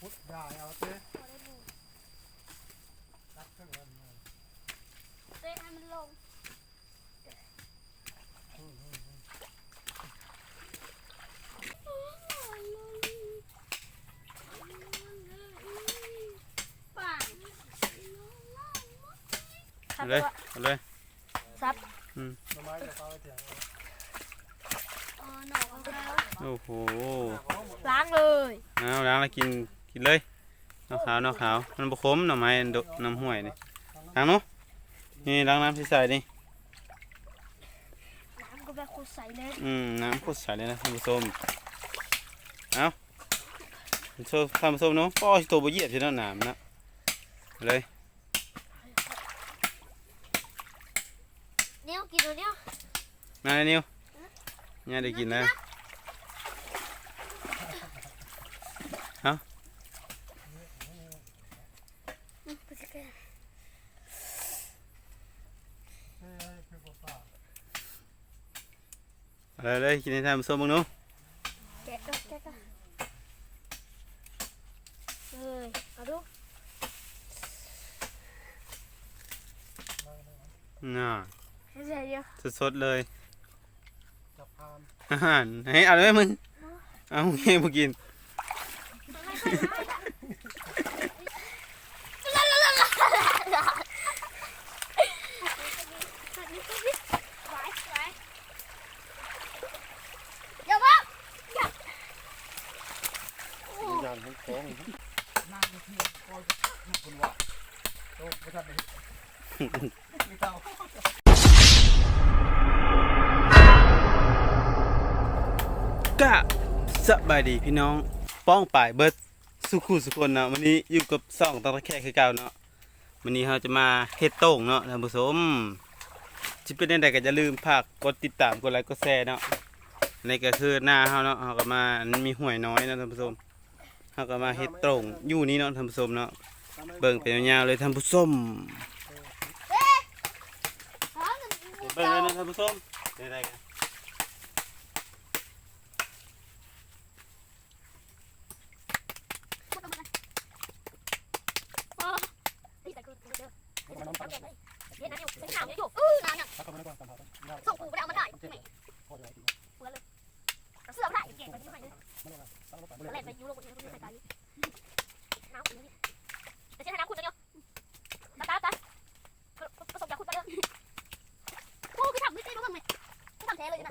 พุทธยายเอาเต้พอได้บุญรักเครื่องนั้นมาเต้ให้มันลงอืมอืมอืมป่างเอาเลยเอาเลย ซับหน่อไม้จะเอาไปเถียงเอาอ๋อหนอกของเขาโอ้โหเอาหมดล้างเลย เอาล้างแล้วกิน กินเลยน้ำขาวน้ำขาวมันบ่ขมหน่อไม้อันดน้ำห้วยนี่ล้างเนาะนี่ล้างน้ำใสๆนี่น้ำก็แบบขุดใส่เลยอืมน้ำข้นใสเลยนะท่านผู้ชมเอาท่านผู้ชมท่านผู้ชมเนาะป้อสิตัวบ่เหยียบใช่เนาะน้ำนะเอาเลยเนี่ยวกินตัวเนี้ยวมาเลยนิวเนี่ยได้กินแล้ว อืมไปสิแกะ เฮ้ยคือบ่ป่า เลยเลยกินให้ท่านผู้มบ้างเนาะแกะก็แกะก็เฮ้ยเอาดูน่าให้ใส่เยอะสดๆเลยจับพามอาหารให้เอาเลยมึงเอาเงี้ยบ่กินไว้ไว้เดี๋ยวว่าโอ้ ยานทั้งสองนั่งอยู่ที่คอยคุณว่าโตบ่ทันได้มีเตา ก็สบายดีพี่น้องป้องป่ายเบิดสุขุสุคนเนาะวันนี้อยู่กับซ่องตะตะแค่คือเก่าเนาะวันนี้เราจะมาเฮ็ดโต้งเนาะท่านผู้ชมที่เป็นจังไดก็อย่าลืมฝากกดติดตามกดไลค์กดแชร์เนาะนี่ก็คือหน้าเฮาเนาะเฮาก็มาอันมีห้วยน้อยเนาะท่านผู้ชมเฮาก็มาเฮ็ดโต้งอยู่นี่เนาะท่านผู้ชมเนาะเบิ่งเป็นยาวๆเลยท่านผู้ชมหอมมันเบิ่งเลยนะท่านผู้ชมเป็นไรกัน โอ้ยแต่กูกูเจอ เดี๋ยวนะเดียวใส่ข่าวเดียวอยู่อื้อนานอะถ้าเขาไม่ได้ก่อนสัมภาษณ์ยากส่งกูไปเอามาได้ไม่อเดี๋ยเสื้อไม่ได้เก่งกว่าที่ใหม่เลยไม่ไรไปตอนเลแรยกไปยูโรกูยังไม่ใส่ใจน้ำคุณนี่แต่ใช้น้ำคุณนะเนี่ยตาตาตาผสมจาคุณไปเลยโอ้คือทำไม่ใช่รู้บ้างไหมทำแท้เลยนะ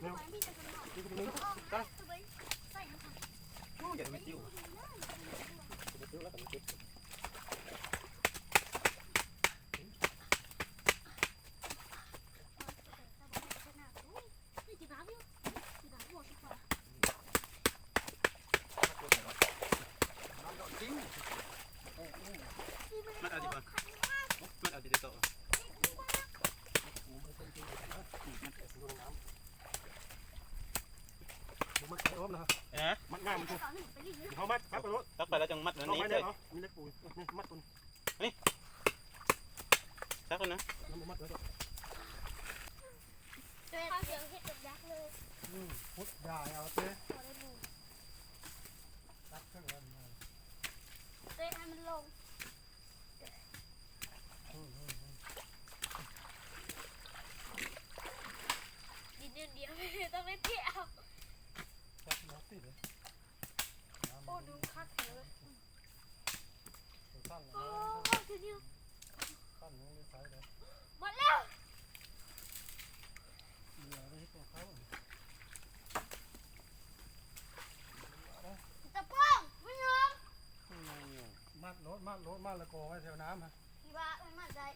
ไป ต้องมัดอันี้เลยมีเล็กปูมัดตุนสักคนนะน้ำมัค่อนเป็นข้าวเสียงเห็ดกับยักษ์เลยพุดได้เอาเต้ขอได้ดูตักเครื่องแลยเป็นให้มันลง โาลยหมดแล้วเาดรถมาดรถมัละกอไว้แถวน้ำฮะพี่บ้ามันมาได้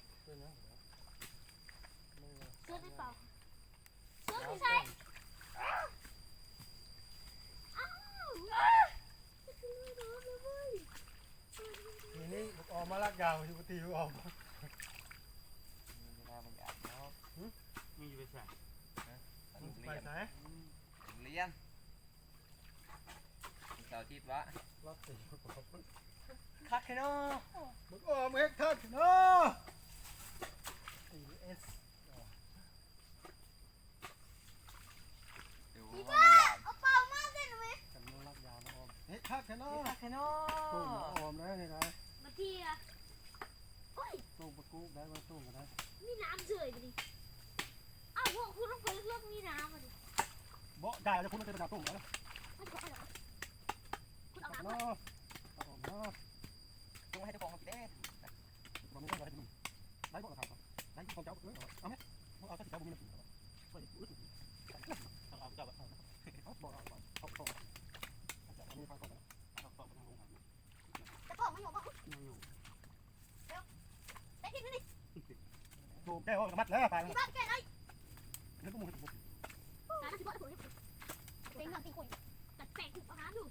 มีอยู่ไปใส่ไปใส่เรียนเสาอาทิตวะรับสิคักเนาะมึงออกมึงคักเนาะ ได้มาตุ้งกันนะมีน้ำเฉยไปดิอ้าวพวกคุณต้องไปเลือกมีน้ำมาดิบ่ได้แล้วคุณต้องไปดับตุ้งแล้วนจอะเอาน้อาน้ำต้อให้เจ้างเากิด้บ่มีต้องอะไรจะดูได้บ่ละครัได้ของเจ้ออเอาไหมเอาก็สิเจ้าบ่มีน้ำกินไปอุ้ยเอาเอาเจ้าเอาบ่เอบเอาต่อจะเอาไม่ฟังก่อนนะเอาไปทาครับจะบอกไม่หยอกว่าไม่หยอก ถูกได้ห้องมัดแล้วไปแล้วแล้วก็มึง Đấy là chị gọi là phải tẹt thử vào hám rồi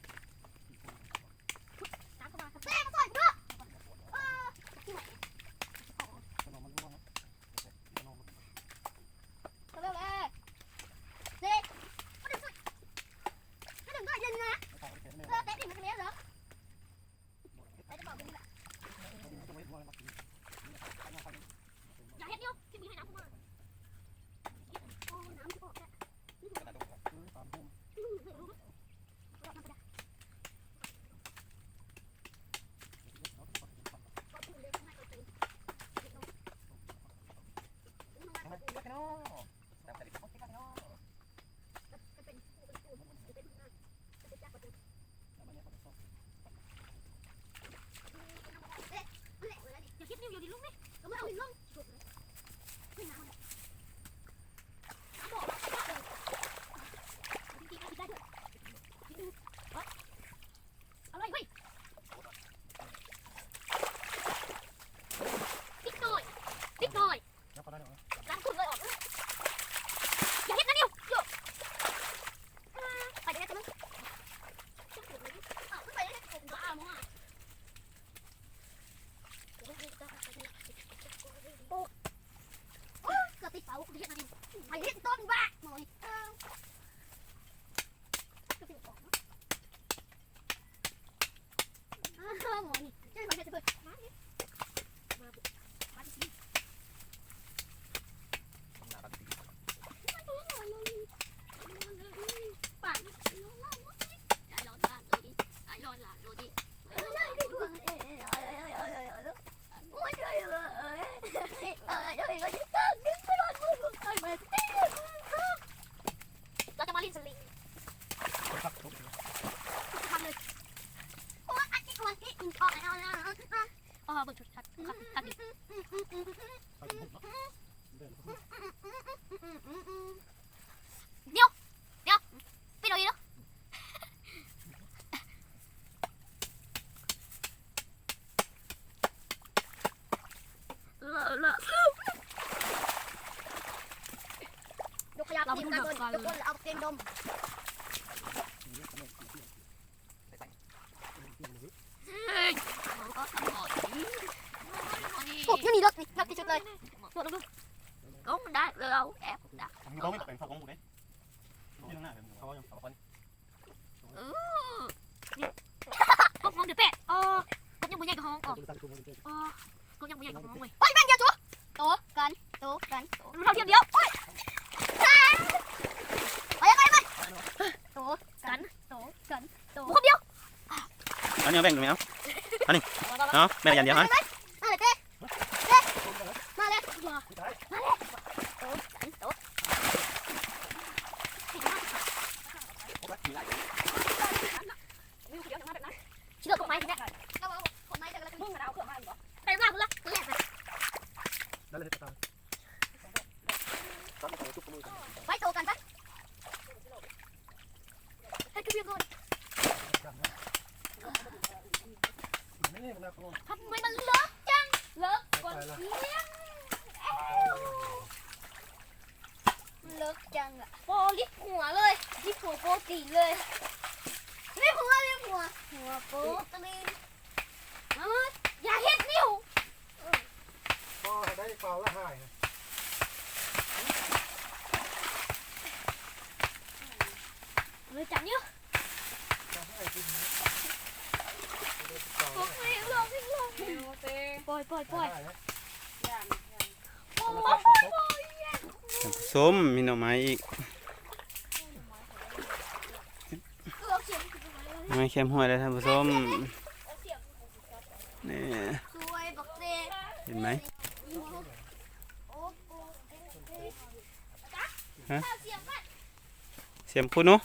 Ủa, Tukul ang kingdom. Ủa, nó đi lật, lật đi chuột này. Lật luôn. ยแบ่งกันไหมเอาอันนี้เนาะแบ่งอย่างเดียวฮะ มาเลยเต้เต้มาเลยมามาเลยโต๊ะสันโต๊ะชิโร่ตกไม้ทีนี้เราเอาตกไม้แต่ละมึงเอาเครื่องมาอีกเหรอไปว่ามึงละแหลก นั่นเลยตามตามไปจุกมือกัน ไปโตกันปะให้คือเพียงก่อน นี่มันน่าโกง ทำไมมันเลิกจังเลิกก่อนเพียงเลิกจังอะโปลิปหัวเลยลิปหัวโปตีเลยลิปหัวลิปหัวหัวโปตีนมาอย่าเฮ็ดนิ้ว พอได้เปล่าละหาย เลยจับนิ้ว จะให้กิน โอ้ยลงลงปล่อยปล่อยปล่อย ได้นะ โอ้ยปล่อยปล่อย สมมีหน่อไม้อีกไม้เค็มห้อยแล้วท่านผู้ชมเนี่ยเห็นไหมฮะเสียมพูดเนาะ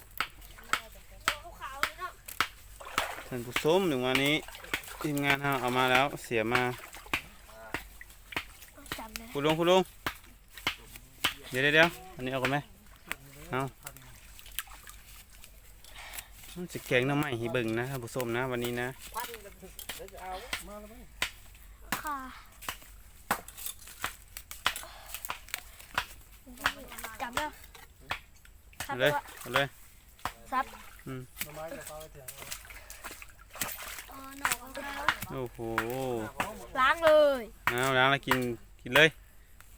ท่านผู้ชมหนึ่งวันนี้ทีมงานเราเอามาแล้วเสียมาคุณลุงคุณลุง เดี๋ยวเดี๋ยวเดี๋ยวอันนี้เอากันไหมเอามันจะแกงหน้ำไม้ให้เบิ่งนะท่านผู้ชมนะวันนี้นะพันเดี๋ยวจะเอามาแล้วมั้งค่ะจำแล้วเอาเลยเอาเลยซับหน่อไม้จะเปล่าไปเถียงอ๋อหนอกแล้วโอ้โหล้างเลยเอาล้างแล้วกินกินเลย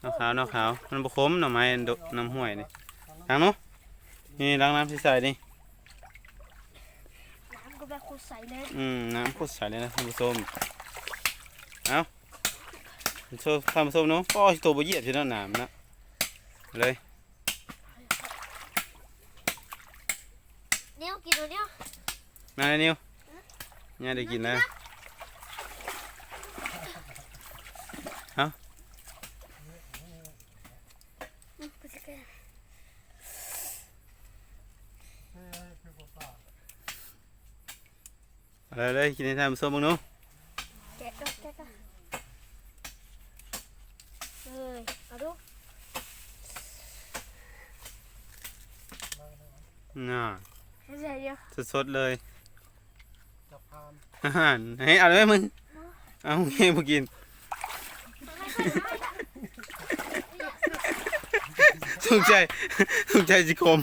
น้ำขาวน้ำขาว มันบะคมหน่อไม้ดน้ำห้วยนี่ล้างเนาะนี่ล้างน้ำใสๆนี่น้ำก็แบบขุดใสเลยอืมน้ำพุดใสเลยนะท่านผู้ชมเอาโชว์ท่านผู้ชมเนาะป้อตัวบเหยียบที่นั่นน้ำนะเลยเนี่ยกินตัวเนี้ยมาเลยนิวเนี่ยได้กินแล้ว อาเลยเลยกินให้ท่านผู้ชมมึงเนาะแกะก็แกะก็เอ้ยเอาดูน่าให้ใส่เยอะสดๆเลยจับพานอาหารเฮ้ยเอาเลยมึงเอาเงี้ยมากินถูกใจถูกใจสิคม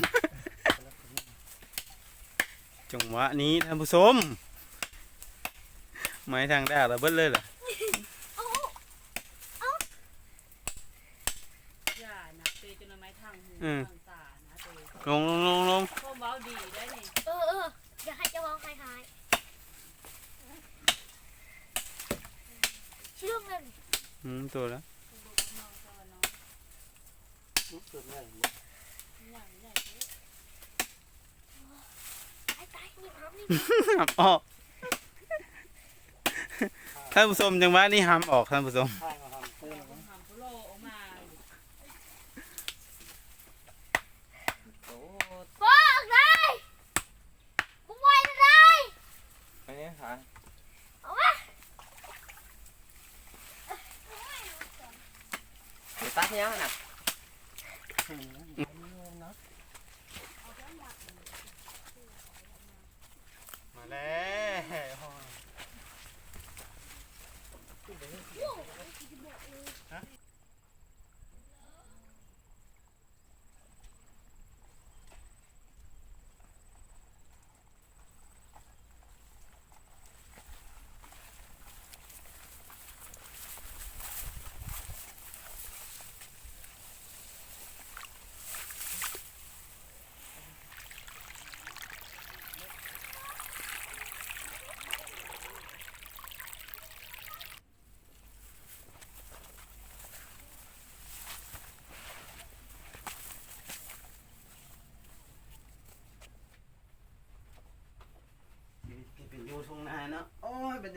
จังหวะนี้ท่านผู้ชม ไม้ทางแรกเราเบิดเลยเหรออย่านะเตจนไม้ทางหูทางตานะเตลงลงลงลงพ่อเว้าดีได้นี่เออเอออย่าให้เจะวางคล้ายๆเชื่องเลยอืมตัวแล้วลุกเกิดง่ายไอ้ตายนี่ครับนี่หับออก ท่านผู้ชมจังหวะนี้ห้ามออกท่านผู้ชมทางมาทำเต้นต้องทำพุโลออกมาโอ้บอกได้กูไม่ได้อันนี้ค่ะเอาวะตัดเนี้ยนะนะมาแล้ว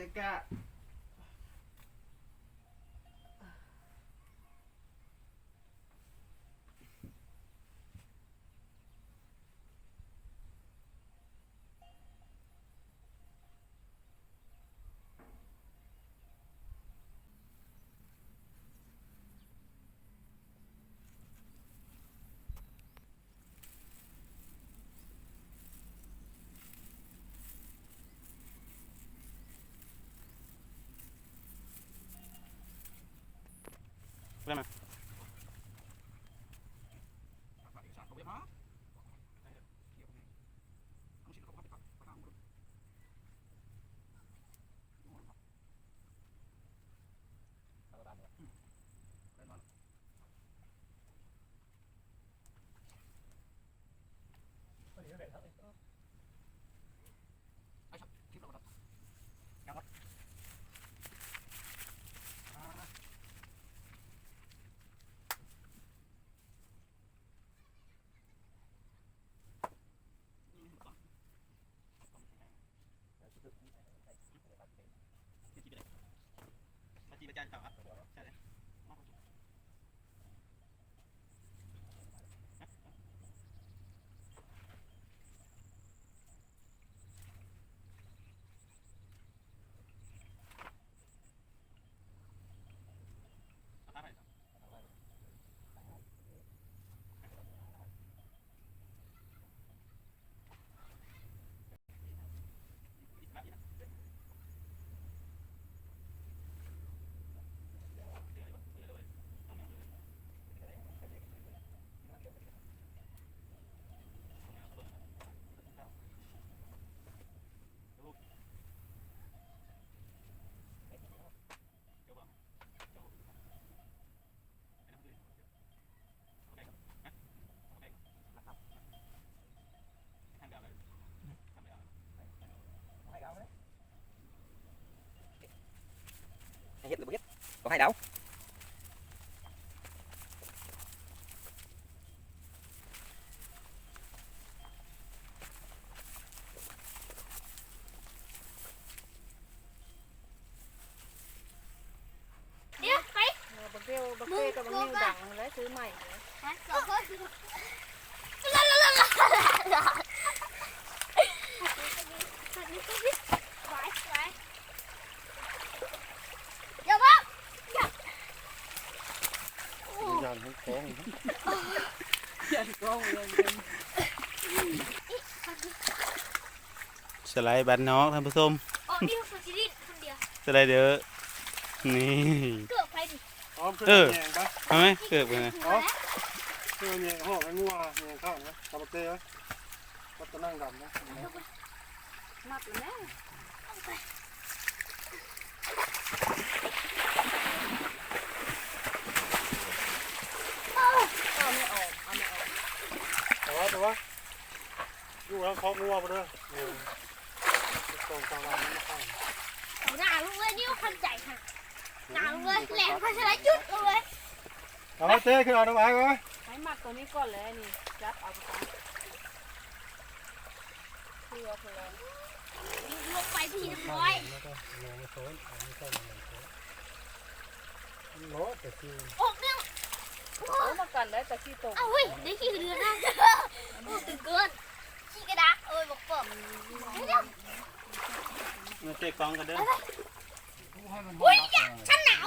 บร ร ยากาศได้ไหมมาจีประจานต่อครับใช่เลยทางเดียวเลยทางเดียว ให้เฮ็ดหรือ บ่เฮ็ดบ่ให้เดา เดี๋ยวไป บักเบลบักเบลกับบักนิวดังแล้วซื้อใหม่เลย ฮะสองคนลาลาลาลาลาไปไปอย่าบ้าอย่าโอ้ ยานของของ ยันกล้องเลย สไลด์บันน้องท่านผู้ชมอ้เดียวคนจีรินคนเดียวสไลด์เด้อนี่เกือบไปดิอ้อมขึ้นเออแยงปะเอาไหมเกิดไปไหมหัวแล้วขึ้นแยงห้องไอ้งัวแยงข้านะตะบเต้ก็จะนั่งดำนะนับแล้วแม่ เอาไม่ออกเอาไม่ออก แต่ว่าแต่ว่าอยู่ แล้วเขางัวไปเลยตรงกลางลำนี่ข้างหนาลุงเลยนี่คันใจค่ะหนาลุงเลยแหลมพัชรจุดเลยเอาเต้ขึ้นเอาน้ำไอ้ไว้ให้หมักตัวนี้ก่อนเลยนี่จับเอาไปก่อนเพื่อเพื่อลงไปทีเรียบร้อยโลแต่คือออกเนี่ยเอามากันได้แต่ขี้ตกเอาเฮ้ยได้ขี้เรือนะโอ้ตื่นเกิน ขี้กระดาษเอ้ยบอกเปิดเดี๋ยวมาเตะกองกันเด้ออุ้ยอย่าฉันหนาว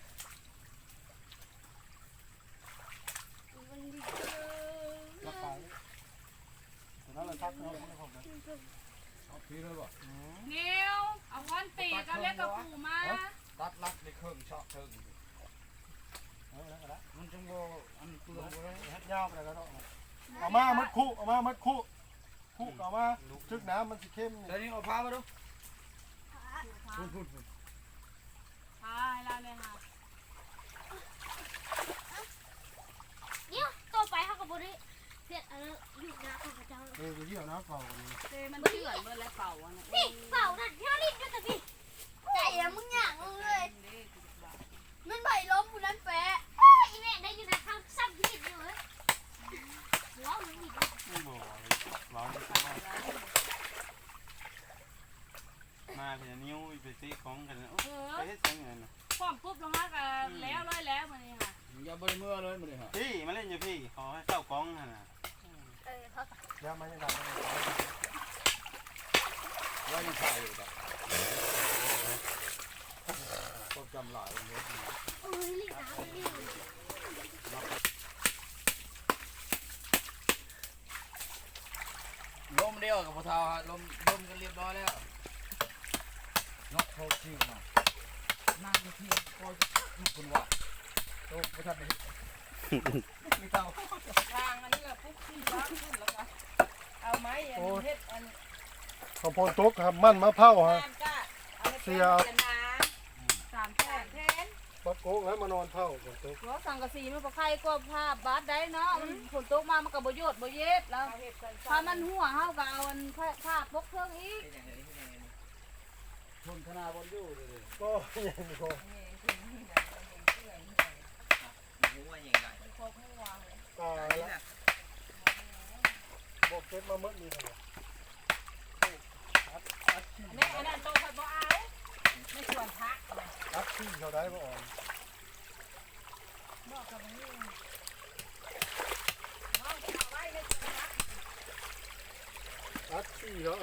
ยาวไปแล้วเนาะเอามามัดคู่เอามามัดคู่คู่เอามาจึกน้ำมันสิเข้มเดี๋ยวนี้เอาผ้ามาดูพูดพูดพูดพาให้เราเลยค่ะเนี่ยต่อไปเขาก็บริเสร็จอะไรอยู่นะข้าพเจ้าเออเดี๋ยวนะเป่ากันนี่เจมันเชื่อนเมื่อไรเป่าอะนะนี่เป่านั่นเที่ยวรีบด้วยแต่พี่ใจอะมึงหยั่งเลยมันใบล้มกูนั้นแปะอีแม่ได้อยู่นะข้างซ้ำที่อยู่เลยล้อมันอีก ไม่บอกร้องมาเป็นนิ้วไปตีของกันโอ้เออไปเฮ็ดจังไงน่ะความปุ๊บลงมากันแล้วร้อยแล้วมันนี่ค่ะอย่าบ่ได้เมื่อเลยมื้อนี้ฮะพี่มาเล่นอยู่พี่ขอให้เข้ากองหั่นน่ะเออเขายามันยังไงไว้ยังใส่อยู่ดอกก็จำหลายวันนี้ เอ้ยรีบน้ำรีบ ลม เดียวกับพอเทาฮะลมลมกันเรียบร้อยแล้วนกโทรคิวมานั่งอยู่ที่ก็คุณว่าโตบ่ทันได้ไม่เท่าทางอันนี้ก็ปุ๊บขึ้นร้อนขึ้นแล้วก็เอาไม้อันนี้เฮ็ดอันข้าวโพดตกครับมันมะพร้าวฮะ น้ำก้าเอาไปเสีเป็นยเสียน้ำสามแผ่นแท นปักโกงแล้วมานอนเท่าฝนตกเพราะสังกะสีมันก็ใครก็ภาพบาดได้เนาะมันฝนตกมามันก็บ่โยดบ่เย็ดแล้วถ้ามันหัวเฮาก็เอาอันผ้าปกเครื่องอีกชนคณะบนอยู่เลยก็ยังมีคนหัวใหญ่ตายแล้วบอกเก็บมาเมื่อนี้เลยอัดอัดขี้อันนี้อันนั้นโตค่อยบ่เอา ไม่ควนพักรักที่เขาได้บ่ออนบอกกับมันนี่น้องเอาไว้ในส่วนพักรักที่เขา